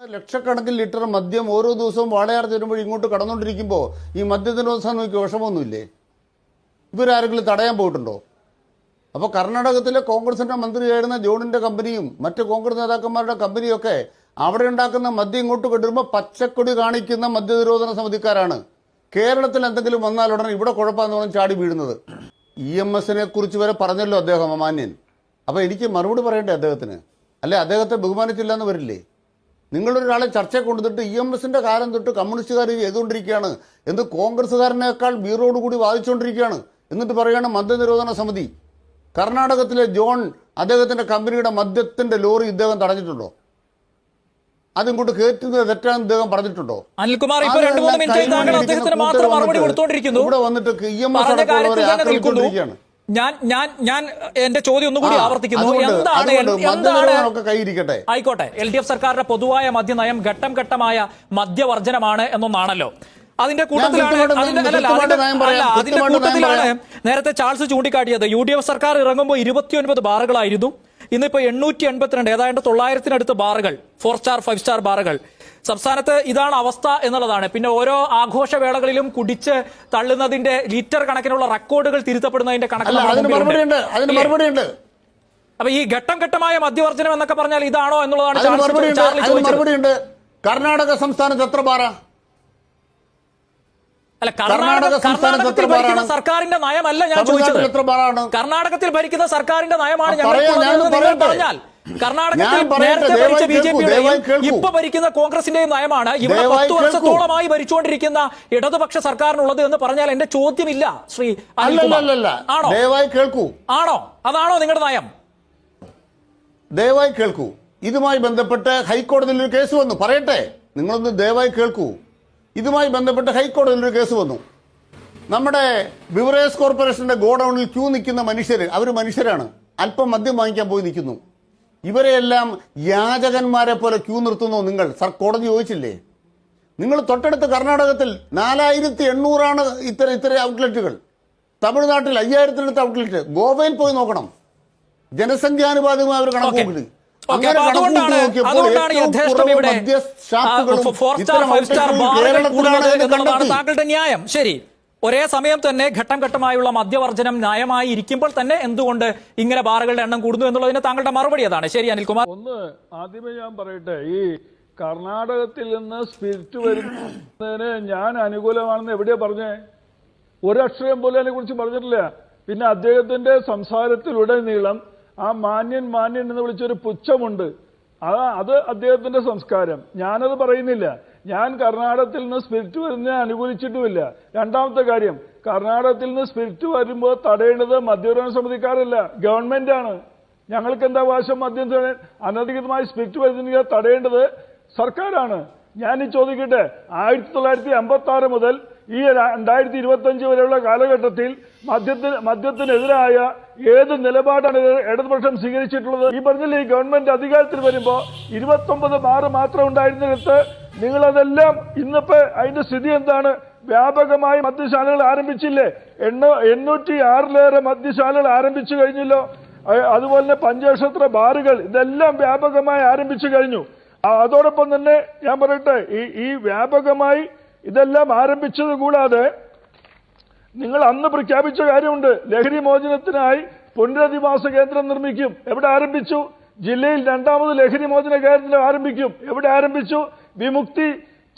ലക്ഷക്കണക്കിന് ലിറ്റർ മദ്യം ഓരോ ദിവസവും വാളയാർ ചെല്ലുമ്പോൾ ഇങ്ങോട്ട് കടന്നുകൊണ്ടിരിക്കുമ്പോൾ ഈ മദ്യത്തിന്റെ ദിവസം നോക്കി വിഷമമൊന്നുമില്ലേ? ഇവരാരെങ്കിലും തടയാൻ പോയിട്ടുണ്ടോ? അപ്പോൾ കർണാടകത്തിലെ കോൺഗ്രസിന്റെ മന്ത്രിയായിരുന്ന ജോണിന്റെ കമ്പനിയും മറ്റ് കോൺഗ്രസ് നേതാക്കന്മാരുടെ കമ്പനിയൊക്കെ അവിടെ ഉണ്ടാക്കുന്ന മദ്യം ഇങ്ങോട്ട് കൊണ്ടുവരുമ്പോൾ പച്ചക്കൊടി കാണിക്കുന്ന മദ്യനിരോധന സമിതിക്കാരാണ്. കേരളത്തിൽ എന്തെങ്കിലും വന്നാൽ ഉടനെ ഇവിടെ കുഴപ്പമെന്ന് പറഞ്ഞ് ചാടി വീഴുന്നത്. ഇ എം എസിനെ കുറിച്ച് വരെ പറഞ്ഞല്ലോ അദ്ദേഹം അമാന്യൻ. അപ്പോൾ എനിക്ക് മറുപടി പറയണ്ടേ അദ്ദേഹത്തിന്? അല്ലെ? അദ്ദേഹത്തെ ബഹുമാനിച്ചില്ല എന്ന് വരില്ലേ? നിങ്ങളൊരാളെ ചർച്ച കൊണ്ടുവന്നിട്ട് ഇ എം എസിന്റെ കാലം തൊട്ട് കമ്മ്യൂണിസ്റ്റുകാർ ചെയ്തുകൊണ്ടിരിക്കുകയാണ് എന്ത് കോൺഗ്രസ്സുകാരനേക്കാൾ വീറോടുകൂടി വാദിച്ചുകൊണ്ടിരിക്കുകയാണ്. എന്നിട്ട് പറയുകയാണ് മദ്യനിരോധന സമിതി. കർണാടകത്തിലെ ജോൺ അദ്ദേഹത്തിന്റെ കമ്പനിയുടെ മദ്യത്തിന്റെ ലോറി ഇദ്ദേഹം തടഞ്ഞിട്ടുണ്ടോ? അതിങ്ങോട്ട് കയറ്റുന്നത് തെറ്റാണെന്ന് ഇദ്ദേഹം പറഞ്ഞിട്ടുണ്ടോ? അനിൽകുമാർ ഇപ്പൊ രണ്ടു മൂന്ന് മിനിറ്റ് താങ്കൾ അദ്ദേഹത്തിന് മാത്രം മറുപടി കൊടുത്തോണ്ടിരിക്കുന്നു ഇവിടെ വന്നിട്ട് ഇ എം എസ് അടക്കമുള്ളവരെ ആക്രമിച്ചുകൊണ്ടിരിക്കുകയാണ്. ഞാൻ ഞാൻ ഞാൻ എന്റെ ചോദ്യം ഒന്നുകൂടി ആവർത്തിക്കുന്നു. എന്താണ് എന്താണ് ആയിക്കോട്ടെ എൽ ഡി എഫ് സർക്കാരിന്റെ പൊതുവായ മദ്യനയം ഘട്ടം ഘട്ടമായ മദ്യവർജനമാണ് എന്നൊന്നാണല്ലോ. അതിന്റെ കൂട്ടത്തിലാണ് അതിന്റെ കൂട്ടത്തിലാണ് നേരത്തെ ചാൾസ് ചൂണ്ടിക്കാട്ടിയത്. യു ഡി എഫ് സർക്കാർ ഇറങ്ങുമ്പോൾ ഇരുപത്തിയൊൻപത് ബാറുകളായിരുന്നു. ഇന്നിപ്പോ എണ്ണൂറ്റി എൺപത്തിരണ്ട് ഏതാണ്ട് തൊള്ളായിരത്തിനടുത്ത് ബാറുകൾ ഫോർ സ്റ്റാർ ഫൈവ് സ്റ്റാർ ബാറുകൾ. സംസ്ഥാനത്ത് ഇതാണ് അവസ്ഥ എന്നുള്ളതാണ്. പിന്നെ ഓരോ ആഘോഷവേളകളിലും കുടിച്ച് തള്ളുന്നതിന്റെ ലിറ്റർ കണക്കിനുള്ള റെക്കോർഡുകൾ തിരുത്തപ്പെടുന്നതിന്റെ കണക്ക് അപ്പൊ ഈ ഘട്ടം ഘട്ടമായ മദ്യവർജനം എന്നൊക്കെ പറഞ്ഞാൽ ഇതാണോ എന്നുള്ളതാണ് കർണാടക സംസ്ഥാനത്ത് എത്ര ബാറ അല്ല കർണാടക കർണാടകത്തിൽ ഭരിക്കുന്ന സർക്കാരിന്റെ നയമല്ല ഞാൻ ചോദിച്ചത്. കർണാടകത്തിൽ ഭരിക്കുന്ന സർക്കാരിന്റെ നയമാണ് ഞങ്ങൾ. പറഞ്ഞാൽ കർണാടകത്തിൽ നേരത്തെ ഭരിച്ച ബി ജെ പിയുടെയും ഇപ്പൊ ഭരിക്കുന്ന കോൺഗ്രസിന്റെയും നയമാണ് ഇവിടെ പത്ത്. വർഷത്തോളമായി ഭരിച്ചുകൊണ്ടിരിക്കുന്ന ഇടതുപക്ഷ സർക്കാരിനുള്ളത് എന്ന് പറഞ്ഞാൽ എന്റെ ചോദ്യമില്ല ശ്രീ ആണോ? ദയവായി കേൾക്കൂ. ആണോ? അതാണോ നിങ്ങളുടെ നയം? ദയവായി കേൾക്കൂ. ഇതുമായി ബന്ധപ്പെട്ട് ഹൈക്കോടതിയിൽ ഒരു കേസ് വന്നു. പറയട്ടെ നിങ്ങളൊന്ന് ദയവായി കേൾക്കൂ. ഇതുമായി ബന്ധപ്പെട്ട് ഹൈക്കോടതിയിൽ ഒരു കേസ് വന്നു. നമ്മുടെ ബിവറേജ് കോർപ്പറേഷന്റെ ഗോഡൌണിൽ ക്യൂ നിൽക്കുന്ന മനുഷ്യർ അവർ മനുഷ്യരാണ്. അല്പം മദ്യം വാങ്ങിക്കാൻ പോയി നിൽക്കുന്നു. ഇവരെയെല്ലാം യാചകന്മാരെ പോലെ ക്യൂ നിർത്തുന്നു നിങ്ങൾ. സർ കോടതി ചോദിച്ചില്ലേ? നിങ്ങൾ തൊട്ടടുത്ത് കർണാടകത്തിൽ നാലായിരത്തി എണ്ണൂറാണ് ഇത്തരം ഇത്തരം ഔട്ട്ലെറ്റുകൾ. തമിഴ്നാട്ടിൽ അയ്യായിരത്തിനടുത്ത് ഔട്ട്ലെറ്റ്. ഗോവയിൽ പോയി നോക്കണം. ജനസംഖ്യാനുപാതികമായി അവർ കണക്ക് അതുകൊണ്ടാണ് യഥേഷ്ടം ഇവിടെ ഫോർ സ്റ്റാർ ഫൈവ് സ്റ്റാർ ബാറുകൾ കൂടുന്നത് എന്നുള്ളതാണ് താങ്കളുടെ ന്യായം. ശരി. ഒരേ സമയം തന്നെ ഘട്ടം ഘട്ടമായുള്ള മദ്യവർജനം ന്യായമായി ഇരിക്കുമ്പോൾ തന്നെ എന്തുകൊണ്ട് ഇങ്ങനെ ബാറുകളുടെ എണ്ണം കൂടുന്നു എന്നുള്ളതിന് താങ്കളുടെ മറുപടി അതാണ്. ശരി അനിൽകുമാർ. ഒന്ന് ആദ്യമേ ഞാൻ പറയട്ടെ ഈ കർണാടകത്തിൽ നിന്ന് സ്പിരിറ്റ് വരുന്നതിന് ഞാൻ അനുകൂലമാണെന്ന് എവിടെയാ പറഞ്ഞേ? ഒരക്ഷരം പോലും അതിനെ കുറിച്ച് പറഞ്ഞിട്ടില്ല. പിന്നെ അദ്ദേഹത്തിന്റെ സംസാരത്തിലുടനീളം ആ മാന്യൻ മാന്യൻ എന്ന് വിളിച്ചൊരു പുച്ഛമുണ്ട്. അത് അത് അദ്ദേഹത്തിന്റെ സംസ്കാരം. ഞാനത് പറയുന്നില്ല. ഞാൻ കർണാടകത്തിൽ നിന്ന് സ്പിരിറ്റ് വരുന്നതിനെ അനുകൂലിച്ചിട്ടുമില്ല. രണ്ടാമത്തെ കാര്യം കർണാടകത്തിൽ നിന്ന് സ്പിരിറ്റ് വരുമ്പോൾ തടയേണ്ടത് മദ്യപരണ സമിതിക്കാരല്ല ഗവൺമെന്റാണ് ഞങ്ങൾക്ക് എന്താ വാശം മദ്യം അനധികൃതമായി സ്പിരിറ്റ് വരുന്ന തടയേണ്ടത് സർക്കാരാണ്. ഞാൻ ചോദിക്കട്ടെ ആയിരത്തി തൊള്ളായിരത്തി അമ്പത്തി ആറ് മുതൽ ഈ രണ്ടായിരത്തി ഇരുപത്തി അഞ്ച് വരെയുള്ള കാലഘട്ടത്തിൽ മദ്യത്തിന് മദ്യത്തിനെതിരായ ഏത് നിലപാടാണ് ഇടതുപക്ഷം സ്വീകരിച്ചിട്ടുള്ളത്? ഈ പറഞ്ഞില്ലേ ഈ ഗവൺമെന്റ് അധികാരത്തിൽ വരുമ്പോ ഇരുപത്തി ഒമ്പത് ബാറ് മാത്രം ഉണ്ടായിരുന്നിടത്ത് നിങ്ങളതെല്ലാം ഇന്നിപ്പോ അതിന്റെ സ്ഥിതി എന്താണ്? വ്യാപകമായി മദ്യശാലകൾ ആരംഭിച്ചില്ലേ? എണ്ണ എണ്ണൂറ്റി ആറിലേറെ മദ്യശാലകൾ ആരംഭിച്ചു കഴിഞ്ഞല്ലോ. അതുപോലെ തന്നെ പഞ്ചനക്ഷത്ര ബാറുകൾ ഇതെല്ലാം വ്യാപകമായി ആരംഭിച്ചു കഴിഞ്ഞു. അതോടൊപ്പം തന്നെ ഞാൻ പറയട്ടെ ഈ ഈ വ്യാപകമായി ഇതെല്ലാം ആരംഭിച്ചത് കൂടാതെ നിങ്ങൾ അന്ന് പ്രഖ്യാപിച്ച കാര്യമുണ്ട്. ലഹരി മോചനത്തിനായി പുനരധിവാസ കേന്ദ്രം നിർമ്മിക്കും. എവിടെ ആരംഭിച്ചു? ജില്ലയിൽ രണ്ടാമത് ലഹരി മോചന കേന്ദ്രം ആരംഭിക്കും. എവിടെ ആരംഭിച്ചു? വിമുക്തി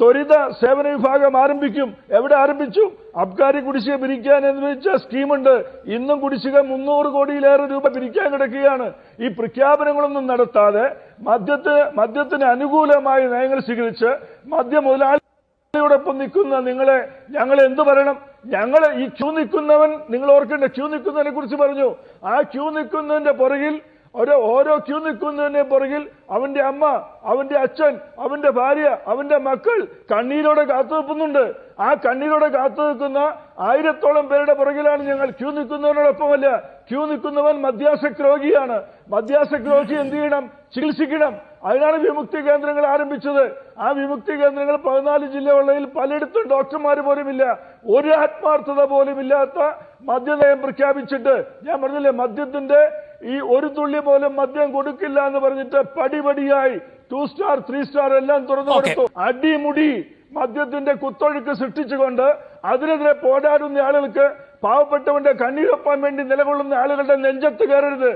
ത്വരിത സേവന വിഭാഗം ആരംഭിക്കും. എവിടെ ആരംഭിച്ചു? അബ്കാരി കുടിശ്ശിക പിരിക്കാൻ എന്ന് വെച്ച സ്കീമുണ്ട്. ഇന്നും കുടിശ്ശിക മുന്നൂറ് കോടിയിലേറെ രൂപ പിരിക്കാൻ കിടക്കുകയാണ്. ഈ പ്രഖ്യാപനങ്ങളൊന്നും നടത്താതെ മദ്യത്തിന് മദ്യത്തിന് അനുകൂലമായി നയങ്ങൾ സ്വീകരിച്ച് മദ്യ മുതലാളി ോടൊപ്പം നിൽക്കുന്ന നിങ്ങളെ ഞങ്ങൾ എന്തു പറയണം? ഞങ്ങൾ ഈ ക്യൂ നിൽക്കുന്നവൻ നിങ്ങൾ ഓർക്കേണ്ട ക്യൂ നിൽക്കുന്നതിനെ കുറിച്ച് പറഞ്ഞു. ആ ക്യൂ നിൽക്കുന്നതിന്റെ പുറകിൽ ഓരോ ക്യൂ നിൽക്കുന്നതിന്റെ പുറകിൽ അവന്റെ അമ്മ അവന്റെ അച്ഛൻ അവന്റെ ഭാര്യ അവന്റെ മക്കൾ കണ്ണീരോടെ കാത്തു നിൽക്കുന്നുണ്ട്. ആ കണ്ണീരോടെ കാത്തു നിൽക്കുന്ന ആയിരത്തോളം പേരുടെ പുറകിലാണ് ഞങ്ങൾ ക്യൂ നിൽക്കുന്നവരോടൊപ്പമല്ല ക്യൂ നിൽക്കുന്നവൻ മദ്യാസക്തി രോഗിയാണ്. മദ്യാസക്തി രോഗി എന്ത് ചെയ്യണം? ചികിത്സിക്കണം. അതിനാണ് വിമുക്തി കേന്ദ്രങ്ങൾ ആരംഭിച്ചത്. ആ വിമുക്തി കേന്ദ്രങ്ങൾ പതിനാല് ജില്ലകളിൽ പലയിടത്തും ഡോക്ടർമാർ പോലുമില്ല. ഒരു ആത്മാർത്ഥത പോലും ഇല്ലാത്ത മദ്യനയം പ്രഖ്യാപിച്ചിട്ട് ഞാൻ പറഞ്ഞില്ലേ മദ്യത്തിന്റെ ഈ ഒരു തുള്ളി പോലും മദ്യം കൊടുക്കില്ല എന്ന് പറഞ്ഞിട്ട് പടിപടിയായി ടു സ്റ്റാർ ത്രീ സ്റ്റാർ എല്ലാം തുറന്നു കൊടുത്തു. അടിമുടി മദ്യത്തിന്റെ കുത്തൊഴുക്ക് സൃഷ്ടിച്ചുകൊണ്ട് അതിനെതിരെ പോരാടുന്ന ആളുകൾക്ക് പാവപ്പെട്ടവന്റെ കണ്ണീരൊപ്പാൻ വേണ്ടി നിലകൊള്ളുന്ന ആളുകളുടെ നെഞ്ചത്ത് കയറരുത്.